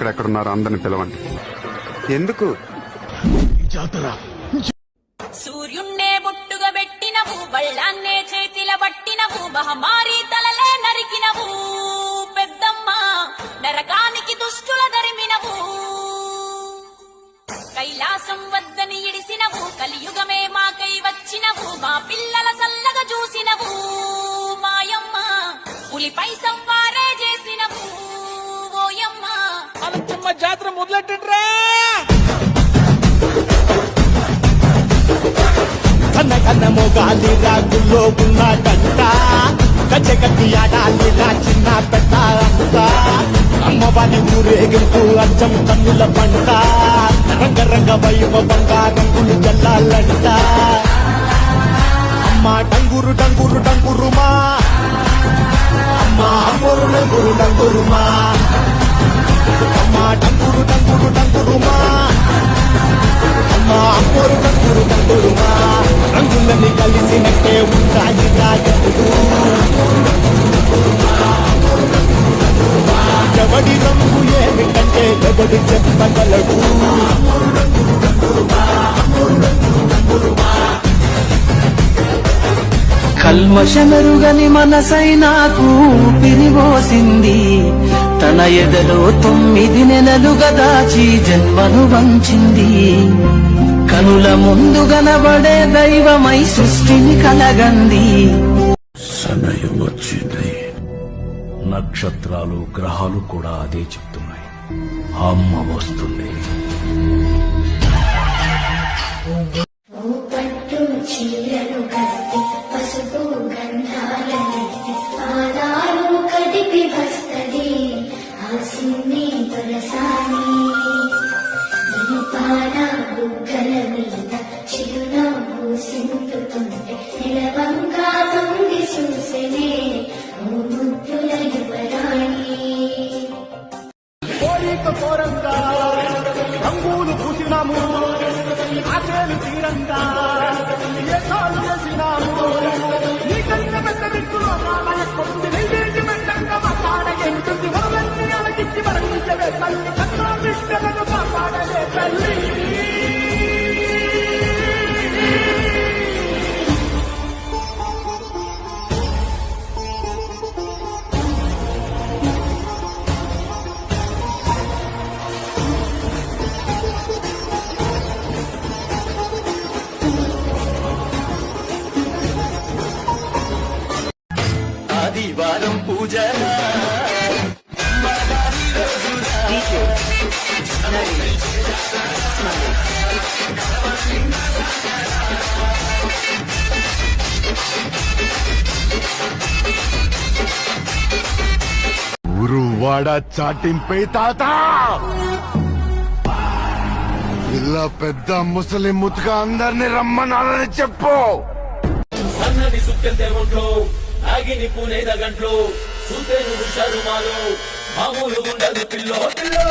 ఎక్కడెక్కడున్నారో అందరిని పిలవండి. ఎందుకు? సూర్యున్నే బొట్టుగా పెట్టినవు బళ్ళాన్నే చేతిల పట్టినవు మహమారి తలలే నరికినవు. పెద్దమ్మ నరకానికి దుష్టుల దరిమినవు. కైలాసం వద్దని ఇడిసినవు కలియుగమే మాకై వచ్చినవు మా పిల్లల చల్లగా చూసినవు. మాయమ్మ పులిపై అనంతమ్మ జాతర మొదలెట్టండ్రా! కన్న కన్న మొగాలి రాగుల్లో ఉన్నాడంట గజ్జె కట్టి ఆడాలి చిన్న పెట్ట అంట అమ్మవారి ఊరేగింపు అచ్చం కన్నుల పంట. రంగరంగ వైవ బంగారంగులు చల్లాలంట అమ్మ డంగురు డంగురు డంగురుమా అమ్మ అమ్మరు డంగురు డంగురుమా అమ్మా డంగురు డంగురు డంగురుమా అమ్మా అమ్మోరు డంగురు డంగురుమా రంగులని కలిసినట్టే ఉంటాయి రాజుడు ఎవడి రంగు ఏమిటంటే ఎవడు చెప్పగలడు కల్మషమెరుగని మనసైనాకు పిరివోసింది తన ఎదలో తొమ్మిది నెలలుగా దాచి జన్మను వంచింది. కనుల ముందు గనబడే దైవమై సృష్టిని కలగంది. సమయం వచ్చింది. నక్షత్రాలు గ్రహాలు కూడా అదే చెప్తున్నాయి. అమ్మ వస్తుంది. బుగ్గల మీద చిరునవ్వు సింపుతుంటే నిలవంగా తొంగి చూసెనే ఓ ముద్దుల యువరాణి. కోరిక కోరంగా రంగులు పూసినాము ఆశలు తీరంగా ఏ కాలు చేసినాము. నీ కంట పెద్ద దిక్కులో రామయ్య కొంది నైవేద్యం పెట్టంగా మాట్లాడగెంటుంది వరలన్నీ అలగించి మరణించవే తల్లి కన్నా విష్ణులను కాపాడలే తల్లి. ఆదివారం పూజ. ఊరు వాడ చాటింపై తాత. ఇలా పెద్ద ముసలి ముతుక అందరిని రమ్మనాలని చెప్పు. సన్నని అగిని పూనేద గంట్లో సూతేను హుషారు మామూలు ఉండదు పిల్లో పిల్లో.